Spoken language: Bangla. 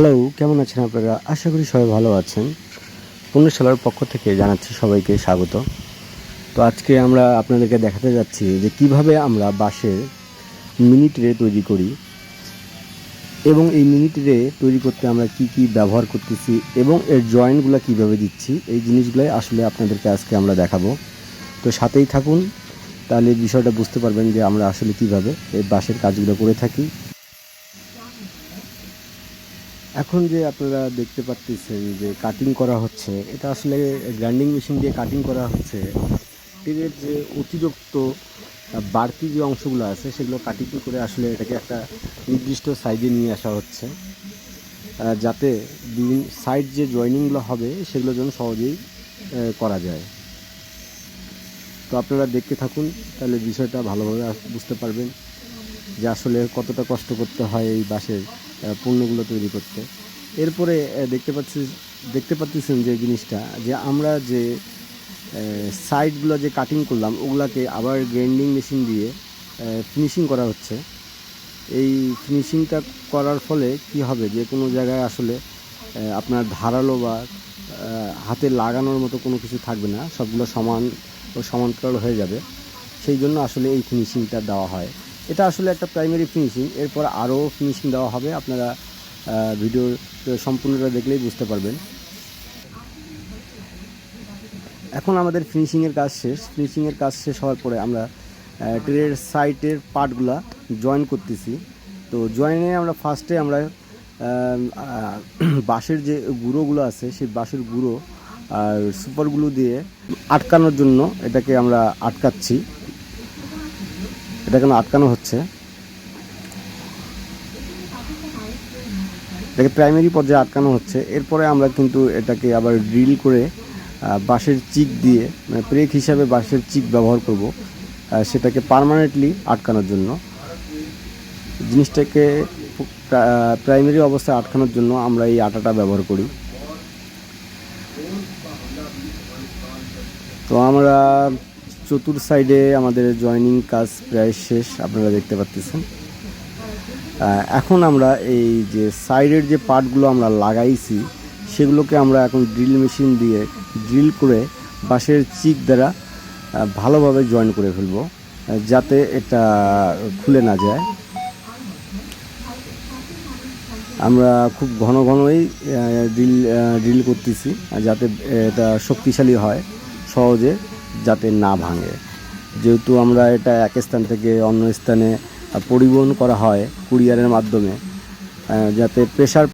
হ্যালো কেমন আছেন আপনারা? আশা করি সবাই ভালো আছেন। পুণ্যশালার পক্ষ থেকে জানাচ্ছি সবাইকে স্বাগত। তো আজকে আমরা আপনাদেরকে দেখাতে যাচ্ছি যে কীভাবে আমরা বাঁশের মিনি ট্রে তৈরি করি এবং এই মিনি ট্রে তৈরি করতে আমরা কি কি ব্যবহার করতেছি এবং এর জয়েন্টগুলো কীভাবে দিচ্ছি, এই জিনিসগুলোই আসলে আপনাদেরকে আজকে আমরা দেখাবো। তো সাথেই থাকুন, তাহলে বিষয়টা বুঝতে পারবেন যে আমরা আসলে কীভাবে এই বাঁশের কাজগুলো করে থাকি। এখন যে আপনারা দেখতে পাচ্ছেন যে কাটিং করা হচ্ছে এটা আসলে গ্রাইন্ডিং মেশিন দিয়ে কাটিং করা হচ্ছে টিনের যে অতিরিক্ত বাড়তি যে অংশগুলো আছে সেগুলো কাটিং করে আসলে এটাকে একটা নির্দিষ্ট সাইজে নিয়ে আসা হচ্ছে যাতে বিভিন্ন সাইড যে জয়েনিংগুলো হবে সেগুলো যেন সহজেই করা যায়। তো আপনারা দেখতে থাকুন তাহলে বিষয়টা ভালোভাবে বুঝতে পারবেন যে আসলে কতটা কষ্ট করতে হয় এই আহ, পণ্যগুলো তৈরি করতে। এরপরে দেখতে পাচ্ছি, দেখতে পাচ্ছেন যে জিনিসটা, যে আমরা যে সাইডগুলো যে কাটিং করলাম, ওগুলাকে আবার গ্রাইন্ডিং মেশিন দিয়ে ফিনিশিং করা হচ্ছে। এই ফিনিশিংটা করার ফলে কি হবে? যে কোনো জায়গায় আসলে আপনার ধারালো বা হাতে লাগানোর মতো কোনো কিছু থাকবে না। সবগুলো সমান ও সমান্তরাল হয়ে যাবে। সেই জন্য আসলে এই ফিনিশিংটা দেওয়া হয়। এটা আসলে একটা প্রাইমারি ফিনিশিং এরপর আরও ফিনিশিং দেওয়া হবে, আপনারা ভিডিওর সম্পূর্ণটা দেখলেই বুঝতে পারবেন। এখন আমাদের ফিনিশিংয়ের কাজ শেষ। ফিনিশিংয়ের কাজ শেষ হওয়ার পরে আমরা ট্রের সাইটের পার্টগুলা জয়েন করতেছি। তো জয়েনে আমরা ফার্স্টে আমরা বাঁশের যে গুঁড়োগুলো আছে, সেই বাঁশের গুঁড়ো আর সুপারগুলো দিয়ে আটকানোর জন্য এটাকে আমরা আটকাচ্ছি। এটা কেন আটকানো হচ্ছে। এটাকে প্রাইমারি পর্যায়ে আটকানো হচ্ছে। এরপরে আমরা কিন্তু এটাকে আবার ড্রিল করে বাঁশের চিক দিয়ে মানে প্রেক হিসাবে বাঁশের চিক ব্যবহার করব সেটাকে পার্মানেন্টলি আটকানোর জন্য। জিনিসটাকে প্রাইমারি অবস্থায় আটকানোর জন্য আমরা এই আটাটা ব্যবহার করি। তো আমরা চতুর সাইডে আমাদের জয়েনিং কাজ প্রায় শেষ, আপনারা দেখতে পাচ্ছেন এখন আমরা এই যে সাইডের যে পার্টগুলো আমরা লাগাইছি, সেগুলোকে আমরা এখন ড্রিল মেশিন দিয়ে ড্রিল করে বাঁশের চিক দ্বারা ভালোভাবে জয়েন করে ফেলব যাতে এটা খুলে না যায়। আমরা খুব ঘন ঘনই ড্রিল ড্রিল করতেছি, যাতে এটা শক্তিশালী হয় সহজে। যাতে না ভাঙে। যেহেতু আমরা এটা এক স্থান থেকে অন্য স্থানে পরিবহন করা হয় কুরিয়ারের মাধ্যমে যাতে প্রেশার